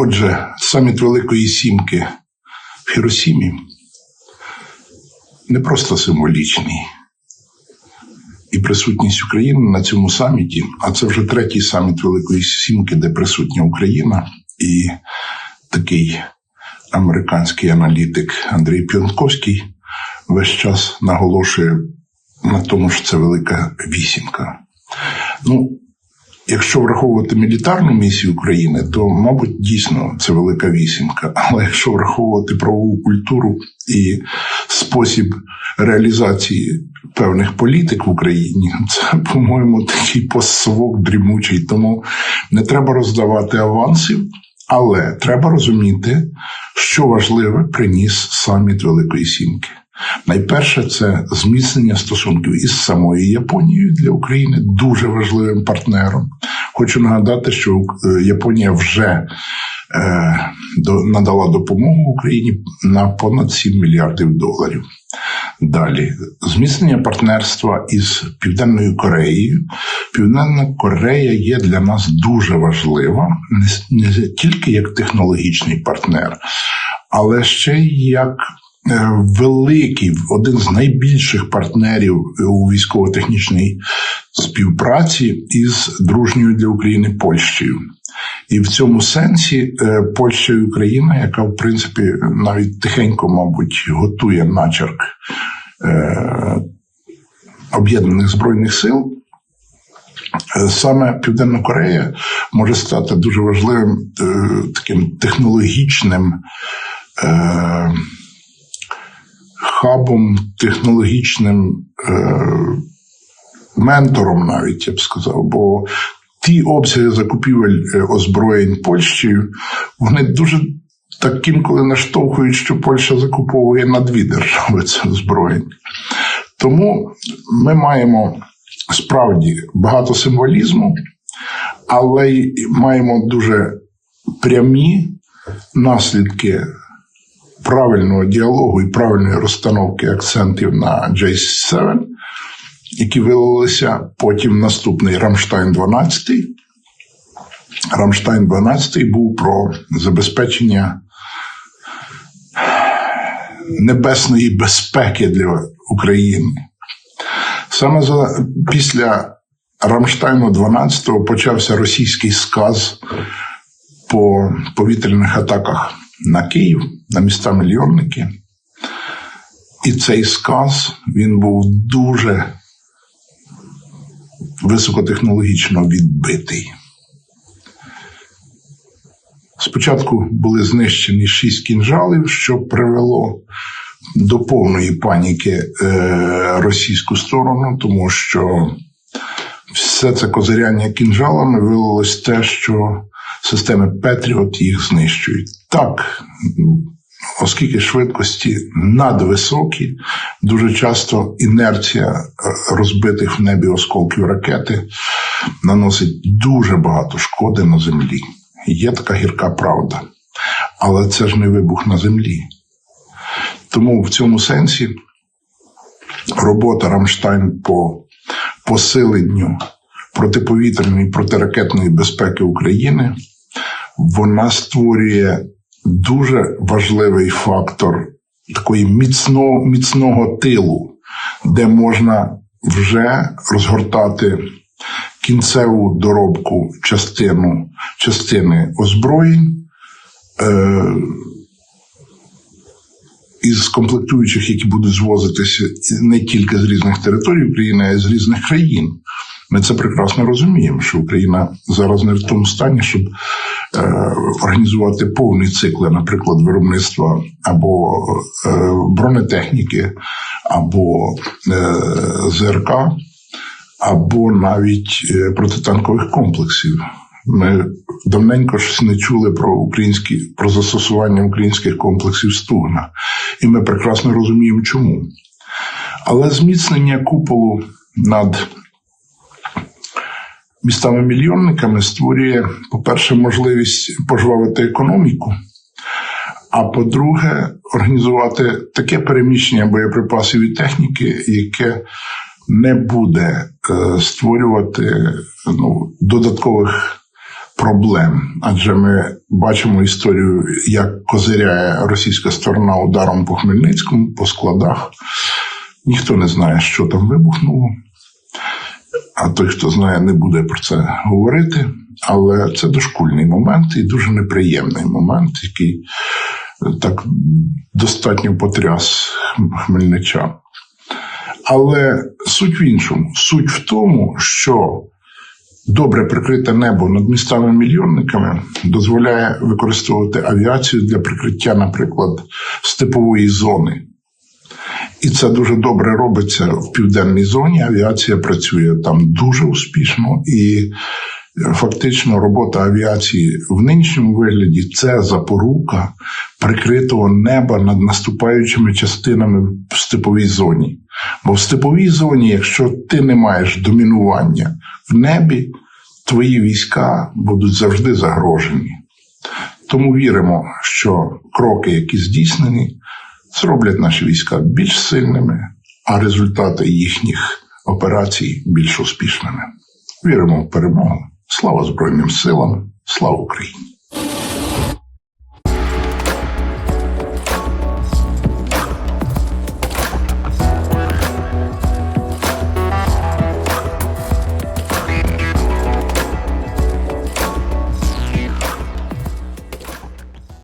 Отже, саміт Великої Сімки в Хіросімі не просто символічний. І присутність України на цьому саміті, а це вже третій саміт Великої Сімки, де присутня Україна, і такий американський аналітик Андрій Піонковський весь час наголошує на тому, що це велика вісімка. Ну, Якщо враховувати мілітарну місію України, то, мабуть, дійсно це велика вісімка. Але якщо враховувати правову культуру і спосіб реалізації певних політик в Україні, це, по-моєму, такий постсовок дрімучий. Тому не треба роздавати авансів, але треба розуміти, що важливе приніс саміт Великої Сімки. Найперше це зміцнення стосунків із самою Японією для України дуже важливим партнером. Хочу нагадати, що е, Японія вже е, надала допомогу Україні на понад 7 мільярдів доларів. Далі зміцнення партнерства із Південною Кореєю. Південна Корея є для нас дуже важлива, не тільки як технологічний партнер, але ще й як великий, один з найбільших партнерів у військово-технічній співпраці із дружньою для України Польщею. І в цьому сенсі е, Польща і Україна, яка в принципі навіть тихенько, мабуть, готує начерк е, об'єднаних збройних сил. Саме Південна Корея може стати дуже важливим таким технологічним хабом, технологічним е, ментором, навіть я б сказав. Бо ті обсяги закупівель е, озброєнь Польщею, вони дуже так інколи наштовхують, що Польща закуповує на дві держави це озброєння. Тому ми маємо справді багато символізму, але й маємо дуже прямі наслідки правильного діалогу і правильної розстановки акцентів на J7, які вилилися потім наступний Рамштайн 12. Рамштайн 12 був про забезпечення небесної безпеки для України. Саме за, після Рамштайну 12 почався російський сказ по повітряних атаках на Київ, на міста мільйонники. І цей сказ він був дуже високотехнологічно відбитий. Спочатку були знищені шість кінжалів, що привело до повної паніки е, російську сторону, тому що все це козиряння кінжалами вилилось те, що системи Петріот їх знищують. Так, оскільки швидкості надвисокі, дуже часто інерція е, розбитих в небі осколків ракети наносить дуже багато шкоди на землі. Є така гірка правда. Але це ж не вибух на землі. Тому в цьому сенсі робота Рамштайн по посиленню протиповітряної протиракетної безпеки України вона створює дуже важливий фактор такої міцного, міцного тилу, де можна вже розгортати кінцеву доробку частину, частини озброєнь. Е, із комплектуючих, які будуть звозитися не тільки з різних територій України, а й з різних країн. Ми це прекрасно розуміємо, що Україна зараз не в тому стані, щоб організувати повні цикли, наприклад, виробництва або е, бронетехніки, або е, ЗРК, або навіть е, протитанкових комплексів. Ми давненько щось не чули про українські про застосування українських комплексів Стугна, і ми прекрасно розуміємо, чому. Але зміцнення куполу над містами-мільйонниками створює, по-перше, можливість пожвавити економіку, а по-друге, організувати таке переміщення боєприпасів і техніки, яке не буде е, створювати ну, додаткових проблем. Адже ми бачимо історію, як козиряє російська сторона ударом по Хмельницькому, по складах. Ніхто не знає, що там вибухнуло. А той, хто знає, не буде про це говорити. Але це дошкульний момент і дуже неприємний момент, який е, так достатньо потряс хм- хмельничан. Але суть в іншому. Суть в тому, що добре прикрите небо над містами-мільйонниками дозволяє використовувати авіацію для прикриття, наприклад, степової зони. І це дуже добре робиться в південній зоні. Авіація працює там дуже успішно, і фактично робота авіації в нинішньому вигляді це запорука прикритого неба над наступаючими частинами в степовій зоні. Бо в степовій зоні, якщо ти не маєш домінування в небі, твої війська будуть завжди загрожені. Тому віримо, що кроки, які здійснені, зроблять наші війська більш сильними, а результати їхніх операцій більш успішними. Віримо в перемогу. Слава Збройним силам, слава Україні!